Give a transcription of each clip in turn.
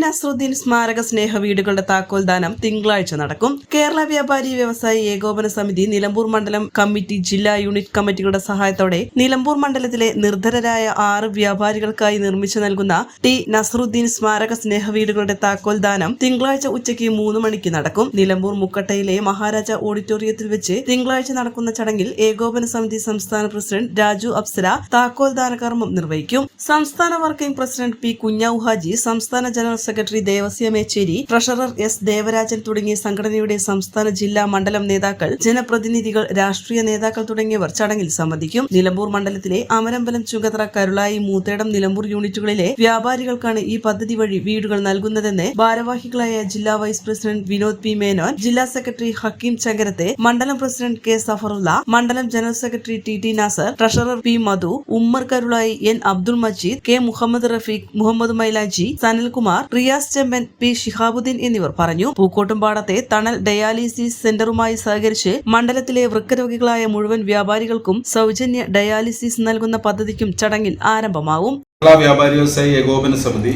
T Nasruddin സ്മാരക സ്നേഹ വീടുകളുടെ താക്കോൽദാനം തിങ്കളാഴ്ച നടക്കും. കേരള വ്യാപാരി വ്യവസായി ഏകോപന സമിതി നിലമ്പൂർ മണ്ഡലം കമ്മിറ്റി ജില്ലാ യൂണിറ്റ് കമ്മിറ്റികളുടെ സഹായത്തോടെ നിലമ്പൂർ മണ്ഡലത്തിലെ നിർധനരായ ആറ് വ്യാപാരികൾക്കായി നിർമ്മിച്ചു നൽകുന്ന ടി നസ്രുദ്ദീൻ സ്മാരക സ്നേഹ വീടുകളുടെ താക്കോൽദാനം തിങ്കളാഴ്ച ഉച്ചയ്ക്ക് മൂന്ന് മണിക്ക് നടക്കും. നിലമ്പൂർ മുക്കട്ടയിലെ മഹാരാജ ഓഡിറ്റോറിയത്തിൽ വെച്ച് തിങ്കളാഴ്ച നടക്കുന്ന ചടങ്ങിൽ ഏകോപന സമിതി സംസ്ഥാന പ്രസിഡന്റ് രാജു അപ്സര താക്കോൽദാന കർമ്മം നിർവഹിക്കും. സംസ്ഥാന working president P Kunjavu Haji സംസ്ഥാന general secretary Devasya Mechery treasurer S Devarajan തുടങ്ങിയ സംഘടനയുടെ സംസ്ഥാന ജില്ലാ മണ്ഡലം നേതാക്കൾ ജനപ്രതിനിധികൾ രാഷ്ട്രീയ നേതാക്കൾ തുടങ്ങിയവർ ചടങ്ങിൽ സംബന്ധിക്കും. നിലമ്പൂർ മണ്ഡലത്തിലെ അമരമ്പലം ചുങ്കത്ര കരുളായി മൂത്തേടം നിലമ്പൂർ യൂണിറ്റുകളിലെ വ്യാപാരികൾക്കാണ് ഈ പദ്ധതി വഴി വീടുകൾ നൽകുന്നതെന്ന് ഭാരവാഹികളായ ജില്ലാ vice president Vinod P Menon ജില്ലാ സെക്രട്ടറി ഹക്കീം ചങ്കരത്തെ മണ്ഡലം പ്രസിഡന്റ് കെ സഫറുള്ള മണ്ഡലം general secretary T T Nasar treasurer P Madhu Ummer Karulai N Abdul Majeed K Muhammad Rafeeq Muhammad Mailaji Sanalkumar Riyas Chemban P. Shihabuddeen എന്നിവർ പറഞ്ഞു. പൂക്കോട്ടുംപാടത്തെ തണൽ dialysis സെന്ററുമായി സഹകരിച്ച് മണ്ഡലത്തിലെ വൃക്കരോഗികളായ മുഴുവൻ വ്യാപാരികൾക്കും സൗജന്യ ഡയാലിസിസ് നൽകുന്ന പദ്ധതിക്കും ചടങ്ങിൽ ആരംഭമാവും. വ്യാപാരി വ്യവസായി ഏകോപന സമിതി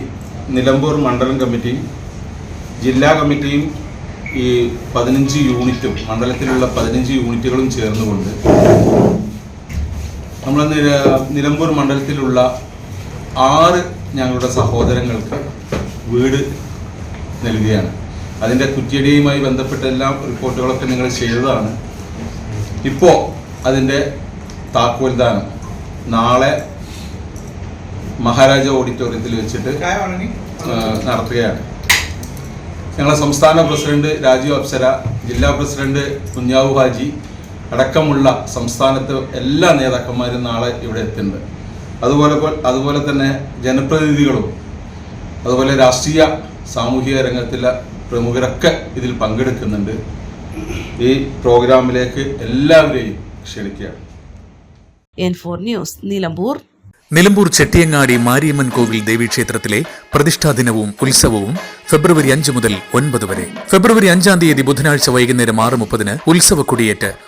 നിലമ്പൂർ മണ്ഡലം കമ്മിറ്റിയും ജില്ലാ കമ്മിറ്റിയും ഈ പതിനഞ്ച് യൂണിറ്റും മണ്ഡലത്തിലുള്ള പതിനഞ്ച് യൂണിറ്റുകളും ചേർന്നുകൊണ്ട് നമ്മൾ നിലമ്പൂർ മണ്ഡലത്തിലുള്ള ആറ് ഞങ്ങളുടെ സഹോദരങ്ങൾക്ക് വീട് നൽകുകയാണ്. അതിന്റെ കുറ്റിയടിയുമായി ബന്ധപ്പെട്ട എല്ലാ റിപ്പോർട്ടുകളൊക്കെ നിങ്ങൾ ചെയ്തതാണ്. ഇപ്പോൾ അതിന്റെ താക്കോൽദാനം നാളെ മഹാരാജ ഓഡിറ്റോറിയത്തിൽ വെച്ചിട്ട് നടത്തുകയാണ്. ഞങ്ങളെ സംസ്ഥാന പ്രസിഡന്റ് രാജീവ് അപ്സര ജില്ലാ പ്രസിഡന്റ് കുഞ്ഞാവു ഹാജി അടക്കമുള്ള സംസ്ഥാനത്തെ എല്ലാ നേതാക്കന്മാരും നാളെ ഇവിടെ എത്തുന്നുണ്ട്. അതുപോലെ അതുപോലെ തന്നെ ജനപ്രതിനിധികളും അതുപോലെ രാഷ്ട്രീയ സാമൂഹിക രംഗത്തിലെ പ്രമുഖരൊക്കെ ഇതിൽ പങ്കെടുക്കുന്നുണ്ട്. ഈ പ്രോഗ്രാമിലേക്ക് എല്ലാവരെയും ക്ഷണിക്കുകയാണ്. N four news Nilambur Nilambur Chettiyangadi Mariamman കോവിൽ ദേവീക്ഷേത്രത്തിലെ പ്രതിഷ്ഠാ ദിനവും ഉത്സവവും ഫെബ്രുവരി അഞ്ച് മുതൽ ഒൻപത് വരെ. ഫെബ്രുവരി അഞ്ചാം തീയതി ബുധനാഴ്ച വൈകുന്നേരം ആറ് മുപ്പതിന് ഉത്സവ കൊടിയേറ്റ്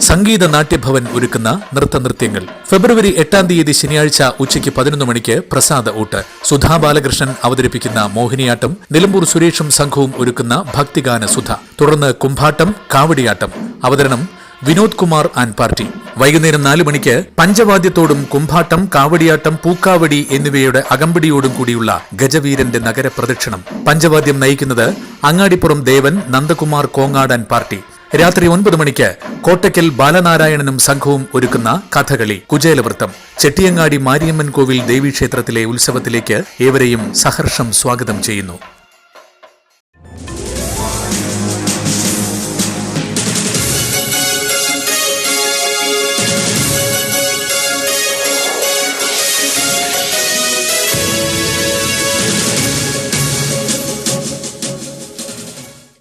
സംഗീത നാട്യഭവൻ ഒരുക്കുന്ന നൃത്തനൃത്യങ്ങൾ. ഫെബ്രുവരി എട്ടാം തീയതി ശനിയാഴ്ച ഉച്ചയ്ക്ക് പതിനൊന്ന് മണിക്ക് പ്രസാദ ഊട്ട്. സുധാ ബാലകൃഷ്ണൻ അവതരിപ്പിക്കുന്ന മോഹിനിയാട്ടം നിലമ്പൂർ സുരേഷും സംഘവും ഒരുക്കുന്ന ഭക്തിഗാന സുധ. തുടർന്ന് കുംഭാട്ടം കാവടിയാട്ടം. അവതരണം വിനോദ് കുമാർ ആൻഡ് പാർട്ടി. വൈകുന്നേരം നാല് മണിക്ക് പഞ്ചവാദ്യത്തോടും കുംഭാട്ടം കാവടിയാട്ടം പൂക്കാവടി എന്നിവയുടെ അകമ്പടിയോടും കൂടിയുള്ള ഗജവീരന്റെ നഗര പ്രദക്ഷിണം പഞ്ചവാദ്യം നയിക്കുന്നത് അങ്ങാടിപ്പുറം ദേവൻ നന്ദകുമാർ കോങ്ങാടൻ പാർട്ടി. രാത്രി ഒൻപത് മണിക്ക് കോട്ടയ്ക്കൽ ബാലനാരായണനും സംഘവും ഒരുക്കുന്ന കഥകളി കുചേലവൃത്തം. ചെട്ടിയങ്ങാടി മാരിയമ്മൻ കോവിൽ ദേവീക്ഷേത്രത്തിലെ ഉത്സവത്തിലേക്ക് ഏവരെയും സഹർഷം സ്വാഗതം ചെയ്യുന്നു.